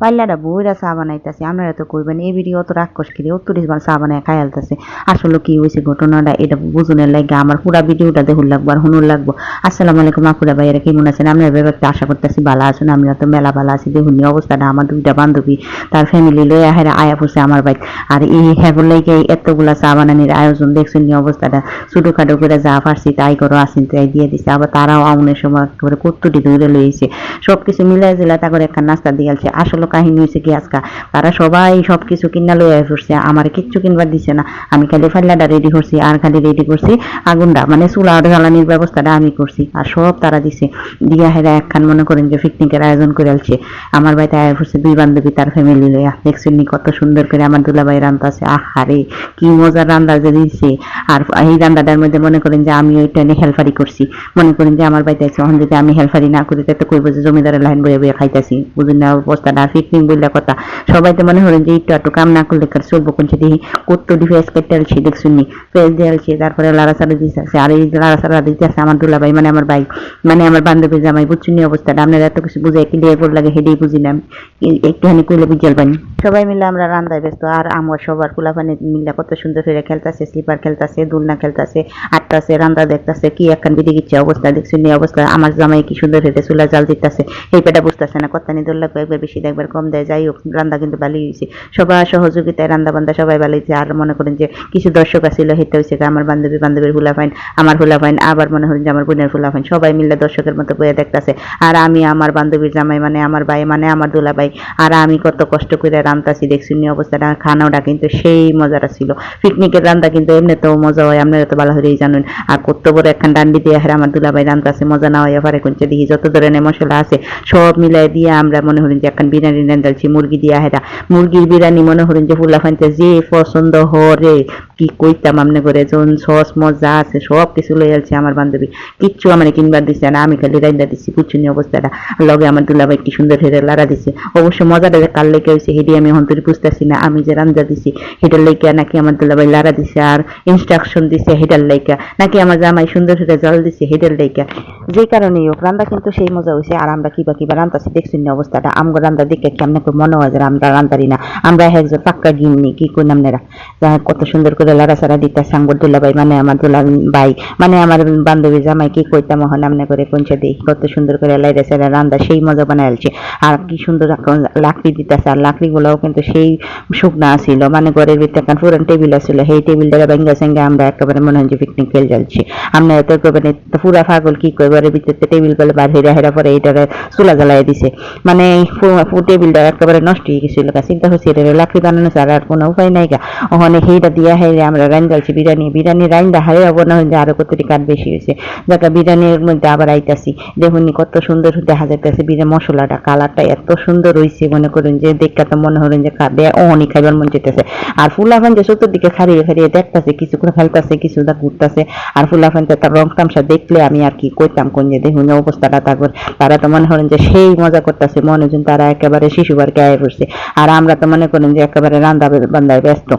পাল্লাটা বইরা চা বানাইতেছে আপনারা তো কইবেন এই ভিডিও তো রাক্ষস কিরে অত্তর চা বানায় খাইলতেছে আসলে কি হয়েছে ঘটনাটা, এটা বুঝুনের লাগে আমার পুরা ভিডিওটা দেখুন লাগবো আর শুনুন লাগবো। আসসালামু আলাইকুম আপুরা ভাইয়েরা, কেমন আছেন? আপনার ব্যাপারটা আশা করতেছি ভালো আছেন আমিও তো মেলা ভালো আছি, দেখুন অবস্থাটা, আমার দুইটা বান্ধবী, তার ফ্যামিলি লয়ে হেরা আয়া পড়ছে আমার বাইক আর এই হ্যাগুর লাগে এতগুলা চা বানানির আয়োজন, দেখছেন অবস্থাটা? ছোটোখাটো করে যা পারছি তাই করো, আসেন তাই দিয়ে দিছে। আবার তারাও আউনের সময় একেবারে কত্তুটি ধরে লইছে। সব কিছু মিলাই জিলা তা করে একটা নাস্তা দিয়েছে আসলে কাহিনী হয়েছে কি আজকা? তারা সবাই সব কিছু কিনা লইয়া পড়ছে, আমার কিচ্ছু কিনবার দিছে না। আমি খালি ফাল্লাটা রেডি করছি, আর খালি রেডি করছি আগুনটা মানে চুলা জ্বালানির ব্যবস্থাটা আমি করছি, আর সব তারা দিছে। দিয়া হেরা একখান মনে করেন যে পিকনিকের আয়োজন করে আলছে। আমার বাড়িতে আয়া পড়ছে দুই বান্ধবী তার ফ্যামিলি লইয়া। দেখছেন নি কত সুন্দর করে আমার দুলাভাই রান্না আছে। আহারে, কি মজার রান্না যে দিছে। আর এই রান্নাটার মধ্যে মনে করেন যে আমি ওইটা নিয়ে হেলফারি করছি। মনে করেন যে আমার বাড়িতে আছে এখন যদি আমি হেলফারি না করি তাতে কইব যে জমিদারের লাইন বয়ে বয়ে খাইতেছি। বুঝুন না অবস্থাটা পিকনিক বললে কথা। সবাই তো মনে করেন যে একটু একটু কাম না করলে কার চলবো কোন দেখি কত ডিফেন্স কেটে আলছি দেখছুন নি। ফেস দিয়ে আলছি তারপরে লাড়াচাড়া দিতে আছে আর এই লাড়াচাড়া দিতে আছে আমার দুলা ভাই মানে আমার ভাই মানে আমার বান্ধবী জামাই বুঝছুন নি অবস্থাটা আপনারা এত কিছু বুঝে কি দিয়ে লাগে হেডেই বুঝি না। একটুখানি কইলে বুঝাল পানি সবাই মিলে আমরা রান্দায় ব্যস্ত। আর আমার সবার কুলাপানি মিলে কত সুন্দর করে খেলতেছে স্লিপার খেলতেছে দুলনা খেলতেছে আটটাছে রান্দা দেখতেছে কি একখান বিধি গিচ্ছে অবস্থা দেখছি নি অবস্থা। আমার জামাই কি সুন্দর হেঁটে চুলা জাল দিতেছে এই পেটা বুঝতেছে না। কত্তানি দোল লাগবে একবার বেশি দেয়, একবার কম দেয়। যাই হোক, রান্দা কিন্তু ভালোই হয়েছে সবার সহযোগিতায় রান্দা বান্দা সবাই ভালো হয়েছে আর মনে করেন যে কিছু দর্শক আছিল, হেঁটে হয়েছে আমার বান্ধবী বান্ধবীর ফুলা ফাইন, আমার ফুলা ফাইন, আবার মনে করেন যে আমার বোনের ফুলা ফাইন, সবাই মিলে দর্শকের মতো বয়ে দেখতেছে। আর আমি আমার বান্ধবীর জামাই মানে আমার ভাই মানে আমার দুলা ভাই, আর আমি কত কষ্ট করে রান্তাছি, দেখছি অবস্থাটা খানাটা কিন্তু সেই মজাটা ছিল। পিকনিকের রান্না কিন্তু এমনিতেও মজা হয়, আপনারা তো ভালো হলেই জানেন। আর কত বড় একখান ডান্ডি দিয়ে হেরা আমার দুলা ভাই রান্তাছে, মজা না হয় পারে কোনছে দেখি, যত ধরনের মশলা আছে, সব মিলাই দিয়ে আমরা মনে করেন যে একখান বিরিয়ানি রান্দালছি মুরগি দিয়া হেরা। মুরগির বিরিয়ানি মনে করেন যে ফুলা ফানতে যে পছন্দ হরে, কি কইতাম আমনে করে যখন সস, মজা আছে, সব কিছু লই আলছে আমার বান্ধবী। কিচ্ছু আমার কিনবার দিছে না, আমি খালি রাইন্দা দিছি কুচুনি অবস্থাটা। লগে আমার দুলাভাই কি সুন্দর হেরে লাড়া দিছে। অবশ্য মজাটা যে কার লেগে হয়েছে হেডি আমি হন্তরি বুঝতেছি না, আমি যে রান্দা দিছি হেটার লেগে নাকি আমার দুলাভাই লাড়া দিছে আর ইনস্ট্রাকশন দিছে হেটার লেগে। নাকি আমার জামাই সুন্দর হেরে জল দিছে হেটার লেগে। যে কারণে হোক, রান্দা কিন্তু সেই মজা হয়েছে আর আমরা কিবা কিবা রান্দাছি দেখছি অবস্থাটা। আমগো রান্দা দেখে কেমন করে মনে হয় যে আমরা রান্দারি না। আমরা একজন পাক্কা গিমনি কি কই নামনেরা কত সুন্দর করে লাড়া সাড়া দিতে সাঙ্গর দুলা ভাই মানে আমার দুলা ভাই মানে আমার বান্ধবী জামাই, কি কইতাম হন আমনে করে কোনছে দিই। কত সুন্দর করে লাইরে সাড়া রান্দা সেই মজা বানাই আলছে। আর কি সুন্দর লাকড়ি দিতেছে। আর লাকড়িগুলোও কিন্তু সেই শুকনা ছিল মানে ঘরের ভিতরে একটা পুরান টেবিল ছিল সেই টেবিলটা ভেঙ্গা সেঙ্গে আমরা একেবারে মনে হয় যে পিকনিক খেল যাচ্ছি। আমরা এত করবেন পুরা পাগল কি করে ঘরের ভিতরে টেবিলগুলো বার হেরা হেরা পরে এইটারে চুলা জ্বালাই দিছে। মানে টেবিলটা একেবারে নষ্ট হয়ে গেছিল। চিন্তা হচ্ছে এটা লাকড়ি বানানো ছাড়া আর কোনো উপায় নাই গা। ওখানে সেইটা দিয়া হেরে আমরা রাইন যাচ্ছি বিরিয়ানি। বিরিয়ানি রাইন হারে হব না হইলে আরও কতটি কাঠ বেশি হয়েছে। যাকে বিরিয়ানির মধ্যে আবার আইতাছি। দেখুন কত সুন্দর দেখা যাইতেছে বিরিয়ানি মশলাটা, কালারটা এত সুন্দর হয়েছে মনে করেন যে দেখতে তো মনে হলেন যে খাবে অনেক খাইবার মন যেতেছে আর ফুলাফান যে চতুর্দিকে খারিয়ে খারিয়ে দেখতেছে কিছু করে ফেলতেছে কিছু দা ঘুরতেছে। আর ফুলাফান তার রং তামসা দেখলে আমি আর কি করতাম কোন যে, দেখুন অবস্থাটা তারপর। তারা তো মনে করেন যে সেই মজা করতেছে, মনে হচ্ছেন তারা একেবারে শিশুবার গায়ে পড়ছে। আর আমরা তো মনে করেন যে একেবারে রান্দা বান্দায় ব্যস্ত।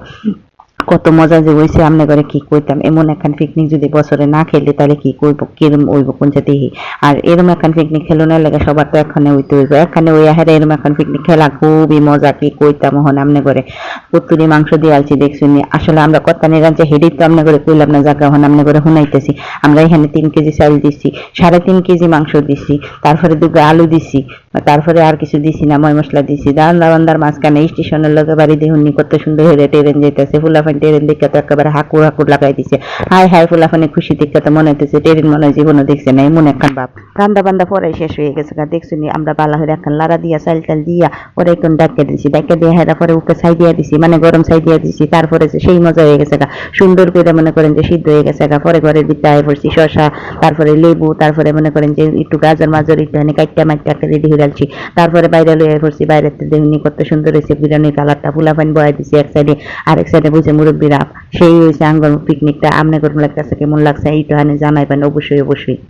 কত মজা যে হয়েছে আমনে করে কি কইতাম? এমন একখান পিকনিক যদি বছরে না খেলে, তাহলে কি করব কিরম হইব কোন দেখি আর এরম একখান পিকনিক খেলো না লাগে সবার তো এখানে হইতে হইব। এখানে ওই আহারে এরম একখান পিকনিক খেলা খুবই মজা, কি কইতাম হন আমনে করে। পুতুরি মাংস দিয়ে আলছি দেখছুনি আসলে আমরা কত নিরাঞ্চে হেডি তো আমনে করে কইলাম না জায়গা হন আমনে করে হুনাইতেছি। আমরা এখানে তিন কেজি চাল দিছি, সাড়ে তিন কেজি মাংস দিছি, তারপরে দুটো আলু দিছি তারপরে আর কিছু দিছি না, ময় মশলা দিছি। রান্না বান্দার মাঝখানে স্টেশনের লগে বাড়ি দেখুন কত সুন্দর হেরে টেরেন যাইতেছে, ফুলাফান টেরেন দেখে তো একেবারে হাকুর হাকুর লাগাই দিছে। হাই হাই ফুলাফানে খুশি দেখে তো মনে হইতেছে, টেরেন মনে হয় জীবনও দেখছে না, এমন একখান বাপ। রান্না বান্দা পরে শেষ হয়ে গেছে গা দেখছুনি আমরা বালা হয়ে একখান লাড়া দিয়া, চাল টাল দিয়া পরে একটু ডাকে দিছি, ডাকে দিয়ে হেরা পরে উঠে ছাই দিয়া দিছি মানে গরম ছাই দিয়া দিছি, তারপরে সেই মজা হয়ে গেছে গা। সুন্দর করে মনে করেন যে সিদ্ধ হয়ে গেছে গা, পরে ঘরের ভিতরে আয় পড়ছি শশা তারপরে লেবু, তারপরে মনে করেন যে একটু গাজর, মাজর একটু মানে কাইটা মাইটা রেডি হয়ে যাচ্ছি তারপরে বাইরে লইয়া পড়ছি বাইরে দেখুনি কত সুন্দর হয়েছে বিরিয়ানির কালারটা ফুলা পানি বয়া দিছি, এক সাইডে আরেক সাইডে বুঝে মুরব্বীরা, সেই হয়েছে আঙ্গন পিকনিকটা, আমনে করুন কেমন লাগছে, এইটা জানাইবেন, অবশ্যই অবশ্যই।